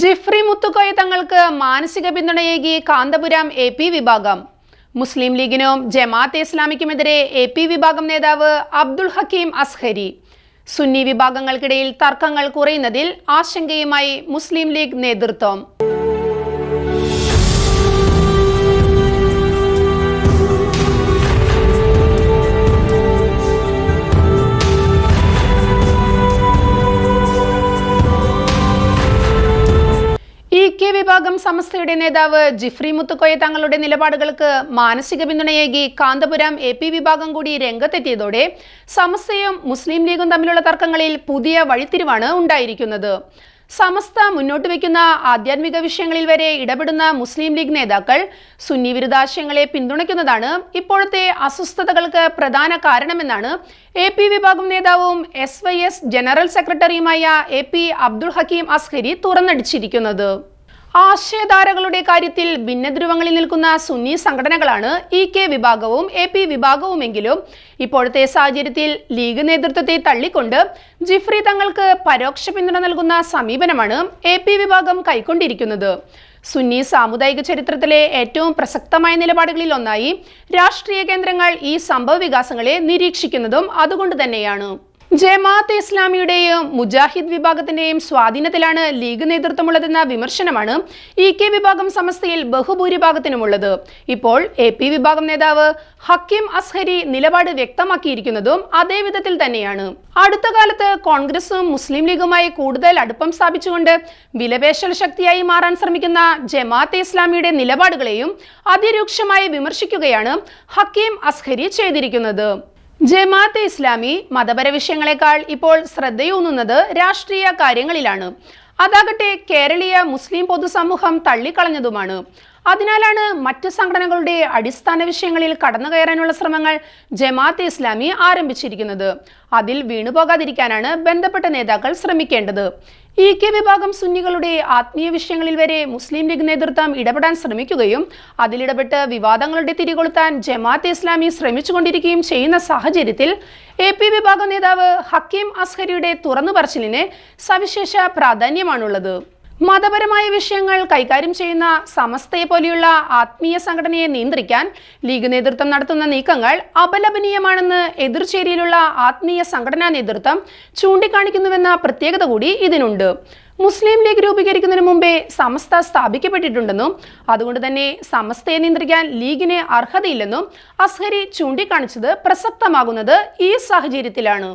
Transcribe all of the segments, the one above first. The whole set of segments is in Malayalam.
ജിഫ്രി മുത്തുക്കോയ തങ്ങൾക്ക് മാനസിക പിന്തുണയേകി കാന്തപുരം എ പി വിഭാഗം. മുസ്ലിം ലീഗിനും ജമാഅത്തെ ഇസ്ലാമിക്കുമെതിരെ എ പി വിഭാഗം നേതാവ് അബ്ദുൾ ഹക്കീം അസ്ഹരി. സുന്നി വിഭാഗങ്ങൾക്കിടയിൽ തർക്കങ്ങൾ കുറയുന്നതിൽ ആശങ്കയുമായി മുസ്ലിം ലീഗ് നേതൃത്വം. സമസ്തയുടെ നേതാവ് ജിഫ്രി മുത്തുക്കോയ തങ്ങളുടെ നിലപാടുകൾക്ക് മാനസിക പിന്തുണയേകി കാന്തപുരം എ പി വിഭാഗം കൂടി രംഗത്തെത്തിയതോടെ സമസ്തയും മുസ്ലിം ലീഗും തമ്മിലുള്ള തർക്കങ്ങളിൽ പുതിയ വഴിത്തിരിവാണ് ഉണ്ടായിരിക്കുന്നത്. സമസ്ത മുന്നോട്ട് വയ്ക്കുന്ന ആധ്യാത്മിക വിഷയങ്ങളിൽ വരെ ഇടപെടുന്ന മുസ്ലിം ലീഗ് നേതാക്കൾ സുന്നി വിരുദ്ധാശയങ്ങളെ പിന്തുണയ്ക്കുന്നതാണ് ഇപ്പോഴത്തെ അസ്വസ്ഥതകൾക്ക് പ്രധാന കാരണമെന്നാണ് എ പി വിഭാഗം നേതാവും എസ് വൈ എസ് ജനറൽ സെക്രട്ടറിയുമായ എ പി അബ്ദുൾ ഹക്കീം അസ്ഹരി തുറന്നടിച്ചിരിക്കുന്നത്. ആശയധാരകളുടെ കാര്യത്തിൽ ഭിന്നധ്രുവങ്ങളിൽ നിൽക്കുന്ന സുന്നി സംഘടനകളാണ് ഇ കെ വിഭാഗവും എ പി വിഭാഗവുമെങ്കിലും ഇപ്പോഴത്തെ സാഹചര്യത്തിൽ ലീഗ് നേതൃത്വത്തെ തള്ളിക്കൊണ്ട് ജിഫ്രി തങ്ങൾക്ക് പരോക്ഷ പിന്തുണ നൽകുന്ന സമീപനമാണ് എ പി വിഭാഗം കൈക്കൊണ്ടിരിക്കുന്നത്. സുന്നി സാമുദായിക ചരിത്രത്തിലെ ഏറ്റവും പ്രസക്തമായ നിലപാടുകളിൽ ഒന്നായി രാഷ്ട്രീയ കേന്ദ്രങ്ങൾ ഈ സംഭവ നിരീക്ഷിക്കുന്നതും അതുകൊണ്ട് തന്നെയാണ്. ജമാഅത്ത് ഇസ്ലാമിയുടെയും മുജാഹിദ് വിഭാഗത്തിന്റെയും സ്വാധീനത്തിലാണ് ലീഗ് നേതൃത്വമുള്ളതെന്ന വിമർശനമാണ് ഇ കെ വിഭാഗം സമസ്തയിൽ ബഹുഭൂരിഭാഗത്തിനുമുള്ളത്. ഇപ്പോൾ എ പി വിഭാഗം നേതാവ് ഹക്കിം അസ്ഹരി നിലപാട് വ്യക്തമാക്കിയിരിക്കുന്നതും അതേവിധത്തിൽ തന്നെയാണ്. അടുത്ത കാലത്ത് കോൺഗ്രസും മുസ്ലിം ലീഗുമായി കൂടുതൽ അടുപ്പം സ്ഥാപിച്ചുകൊണ്ട് വിലപേശൽ ശക്തിയായി മാറാൻ ശ്രമിക്കുന്ന ജമാഅത്തെ ഇസ്ലാമിയുടെ നിലപാടുകളെയും അതിരൂക്ഷമായി വിമർശിക്കുകയാണ് ഹക്കീം അസ്ഹരി ചെയ്തിരിക്കുന്നത്. ജമാഅത്തെ ഇസ്ലാമി മതപര വിഷയങ്ങളെക്കാൾ ഇപ്പോൾ ശ്രദ്ധയൂന്നുന്നത് രാഷ്ട്രീയ കാര്യങ്ങളിലാണ്. അതാകട്ടെ കേരളീയ മുസ്ലിം പൊതുസമൂഹം തള്ളിക്കളഞ്ഞതുമാണ്. അതിനാലാണ് മറ്റ് സംഘടനകളുടെ അടിസ്ഥാന വിഷയങ്ങളിൽ കടന്നു കയറാനുള്ള ശ്രമങ്ങൾ ജമാഅത്തെ ഇസ്ലാമി ആരംഭിച്ചിരിക്കുന്നത്. അതിൽ വീണുപോകാതിരിക്കാനാണ് ബന്ധപ്പെട്ട നേതാക്കൾ ശ്രമിക്കേണ്ടത്. ഇ കെ വിഭാഗം സുന്നികളുടെ ആത്മീയ വിഷയങ്ങളിൽ വരെ മുസ്ലിം ലീഗ് നേതൃത്വം ഇടപെടാൻ ശ്രമിക്കുകയും അതിലിടപെട്ട് വിവാദങ്ങളുടെ തിരികൊളുത്താൻ ജമാഅത്തെ ഇസ്ലാമി ശ്രമിച്ചുകൊണ്ടിരിക്കുകയും ചെയ്യുന്ന സാഹചര്യത്തിൽ എ പി വിഭാഗം നേതാവ് ഹക്കീം അസ്ഹരിയുടെ തുറന്നു പറച്ചിലിന് സവിശേഷ പ്രാധാന്യമാണുള്ളത്. മതപരമായ വിഷയങ്ങൾ കൈകാര്യം ചെയ്യുന്ന സമസ്തയെ പോലെയുള്ള ആത്മീയ സംഘടനയെ നിയന്ത്രിക്കാൻ ലീഗ് നേതൃത്വം നടത്തുന്ന നീക്കങ്ങൾ അപലപനീയമാണെന്ന് എതിർചേരിയിലുള്ള ആത്മീയ സംഘടനാ നേതൃത്വം ചൂണ്ടിക്കാണിക്കുന്നുവെന്ന പ്രത്യേകത കൂടി ഇതിനുണ്ട്. മുസ്ലിം ലീഗ് രൂപീകരിക്കുന്നതിന് മുമ്പേ സമസ്ത സ്ഥാപിക്കപ്പെട്ടിട്ടുണ്ടെന്നും അതുകൊണ്ട് തന്നെ സമസ്തയെ നിയന്ത്രിക്കാൻ ലീഗിന് അർഹതയില്ലെന്നും അസ്ഹരി ചൂണ്ടിക്കാണിച്ചത് പ്രസക്തമാകുന്നത് ഈ സാഹചര്യത്തിലാണ്.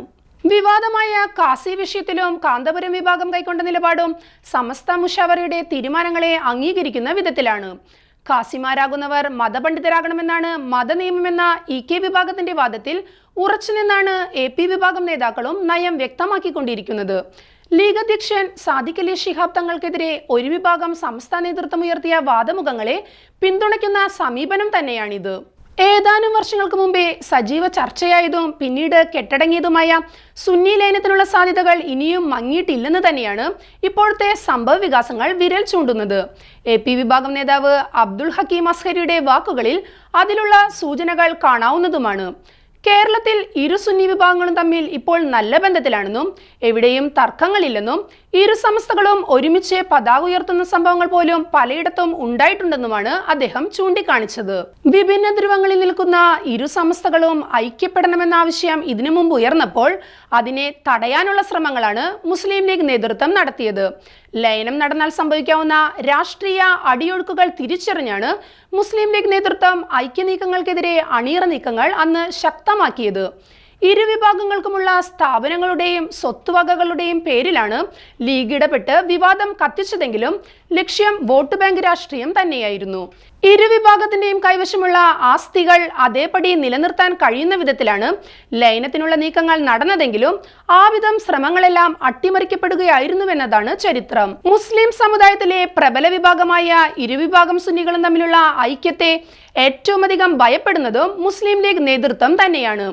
വിവാദമായ കാസി വിഷയത്തിലും കാന്തപുരം വിഭാഗം കൈക്കൊണ്ട നിലപാടും സമസ്ത മുഷാവറയുടെ തീരുമാനങ്ങളെ അംഗീകരിക്കുന്ന വിധത്തിലാണ്. കാസിമാരാകുന്നവർ മതപണ്ഡിതരാകണമെന്നാണ് മതനിയമമെന്ന ഇ കെ വിഭാഗത്തിന്റെ വാദത്തിൽ ഉറച്ചുനിന്നാണ് എ പി വിഭാഗം നേതാക്കളും നയം വ്യക്തമാക്കിക്കൊണ്ടിരിക്കുന്നത്. ലീഗ് അധ്യക്ഷൻ സാദിഖ് അലി ശിഹാബ് തങ്ങൾക്കെതിരെ ഒരു വിഭാഗം സംസ്ഥാന നേതൃത്വം ഉയർത്തിയ വാദമുഖങ്ങളെ പിന്തുണയ്ക്കുന്ന സമീപനം തന്നെയാണിത്. ഏതാനും വർഷങ്ങൾക്ക് മുമ്പേ സജീവ ചർച്ചയായതും പിന്നീട് കെട്ടടങ്ങിയതുമായ സുന്നി ലയനത്തിനുള്ള സാധ്യതകൾ ഇനിയും മങ്ങിയിട്ടില്ലെന്ന് തന്നെയാണ് ഇപ്പോഴത്തെ സംഭവ വികാസങ്ങൾ വിരൽ ചൂണ്ടുന്നത്. എ പി വിഭാഗം നേതാവ് അബ്ദുൾ ഹക്കീം അസ്ഹരിയുടെ വാക്കുകളിൽ അതിലുള്ള സൂചനകൾ കാണാവുന്നതുമാണ്. കേരളത്തിൽ ഇരു സുന്നി വിഭാഗങ്ങളും തമ്മിൽ ഇപ്പോൾ നല്ല ബന്ധത്തിലാണെന്നും എവിടെയും തർക്കങ്ങളില്ലെന്നും ഇരു സംസ്ഥകളും ഒരുമിച്ച് പതാക ഉയർത്തുന്ന സംഭവങ്ങൾ പോലും പലയിടത്തും ഉണ്ടായിട്ടുണ്ടെന്നുമാണ് അദ്ദേഹം ചൂണ്ടിക്കാണിച്ചത്. വിഭിന്ന ധ്രുവങ്ങളിൽ നിൽക്കുന്ന ഇരു സംസ്ഥകളും ഐക്യപ്പെടണമെന്ന ആവശ്യം ഇതിനു മുമ്പ് ഉയർന്നപ്പോൾ അതിനെ തടയാനുള്ള ശ്രമങ്ങളാണ് മുസ്ലിം ലീഗ് നേതൃത്വം നടത്തിയത്. ലയനം നടന്നാൽ സംഭവിക്കാവുന്ന രാഷ്ട്രീയ അടിയൊഴുക്കുകൾ തിരിച്ചറിഞ്ഞാണ് മുസ്ലിം ലീഗ് നേതൃത്വം ഐക്യനീക്കങ്ങൾക്കെതിരെ അണിയറ നീക്കങ്ങൾ അന്ന് ശക്തമാക്കിയത്. ഇരു വിഭാഗങ്ങൾക്കുമുള്ള സ്ഥാപനങ്ങളുടെയും സ്വത്തുവകകളുടെയും പേരിലാണ് ലീഗ് ഇടപെട്ട് വിവാദം കത്തിച്ചതെങ്കിലും ലക്ഷ്യം വോട്ട് ബാങ്ക് രാഷ്ട്രീയം തന്നെയായിരുന്നു. ഇരുവിഭാഗത്തിന്റെയും കൈവശമുള്ള ആസ്തികൾ അതേപടി നിലനിർത്താൻ കഴിയുന്ന വിധത്തിലാണ് ലയനത്തിനുള്ള നീക്കങ്ങൾ നടന്നതെങ്കിലും ആ വിധം ശ്രമങ്ങളെല്ലാം അട്ടിമറിക്കപ്പെടുകയായിരുന്നുവെന്നതാണ് ചരിത്രം. മുസ്ലിം സമുദായത്തിലെ പ്രബല വിഭാഗമായ ഇരുവിഭാഗം സുന്നികളും തമ്മിലുള്ള ഐക്യത്തെ ഏറ്റവും അധികം ഭയപ്പെടുന്നതും മുസ്ലിം ലീഗ് നേതൃത്വം തന്നെയാണ്.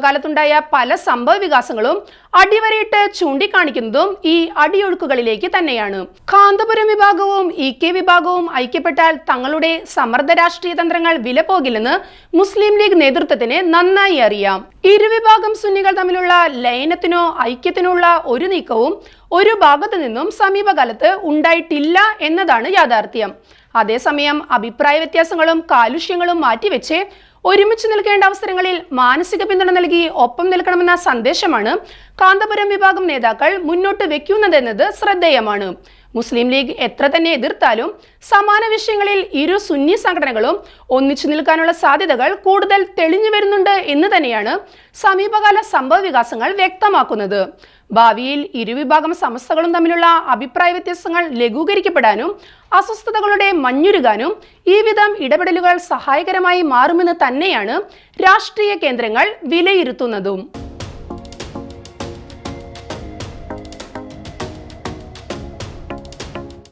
സമീപകാലത്തുണ്ടായ പല സംഭവ വികാസങ്ങളും അടിവരയിട്ട് ചൂണ്ടിക്കാണിക്കുന്നതും ഈ അടിയൊഴുക്കുകളിലേക്ക് തന്നെയാണ്. കാന്തപുരം വിഭാഗവും ഇ കെ വിഭാഗവും ഐക്യപ്പെട്ടാൽ തങ്ങളുടെ സമ്മർദ്ദ രാഷ്ട്രീയ തന്ത്രങ്ങൾ വില പോകില്ലെന്ന് മുസ്ലിം ലീഗ് നേതൃത്വത്തിന് നന്നായി അറിയാം. ഇരുവിഭാഗം സുന്നികൾ തമ്മിലുള്ള ലയനത്തിനോ ഐക്യത്തിനോ ഉള്ള ഒരു നീക്കവും ഒരു ഭാഗത്തു നിന്നും സമീപകാലത്ത് ഉണ്ടായിട്ടില്ല എന്നതാണ് യാഥാർത്ഥ്യം. അതേസമയം അഭിപ്രായ വ്യത്യാസങ്ങളും കാലുഷ്യങ്ങളും മാറ്റിവെച്ച് ഒരുമിച്ച് നിൽക്കേണ്ട അവസരങ്ങളിൽ മാനസിക പിന്തുണ നൽകി ഒപ്പം നിൽക്കണമെന്ന സന്ദേശമാണ് കാന്തപുരം വിഭാഗം നേതാക്കൾ മുന്നോട്ട് വെക്കുന്നതെന്നത് ശ്രദ്ധേയമാണ്. മുസ്ലിം ലീഗ് എത്ര തന്നെ എതിർത്താലും സമാന വിഷയങ്ങളിൽ ഇരു സുന്നി സംഘടനകളും ഒന്നിച്ചു നിൽക്കാനുള്ള സാധ്യതകൾ കൂടുതൽ തെളിഞ്ഞു വരുന്നുണ്ട് എന്ന് തന്നെയാണ് സമീപകാല സംഭവ വികാസങ്ങൾ വ്യക്തമാക്കുന്നത്. ഭാവിയിൽ ഇരുവിഭാഗം സമസ്തകളും തമ്മിലുള്ള അഭിപ്രായ വ്യത്യാസങ്ങൾ ലഘൂകരിക്കപ്പെടാനും അസ്വസ്ഥതകളുടെ മഞ്ഞുരുകാനും ഈ വിധം ഇടപെടലുകൾ സഹായകരമായി മാറുമെന്ന് തന്നെയാണ് രാഷ്ട്രീയ കേന്ദ്രങ്ങൾ വിലയിരുത്തുന്നതും.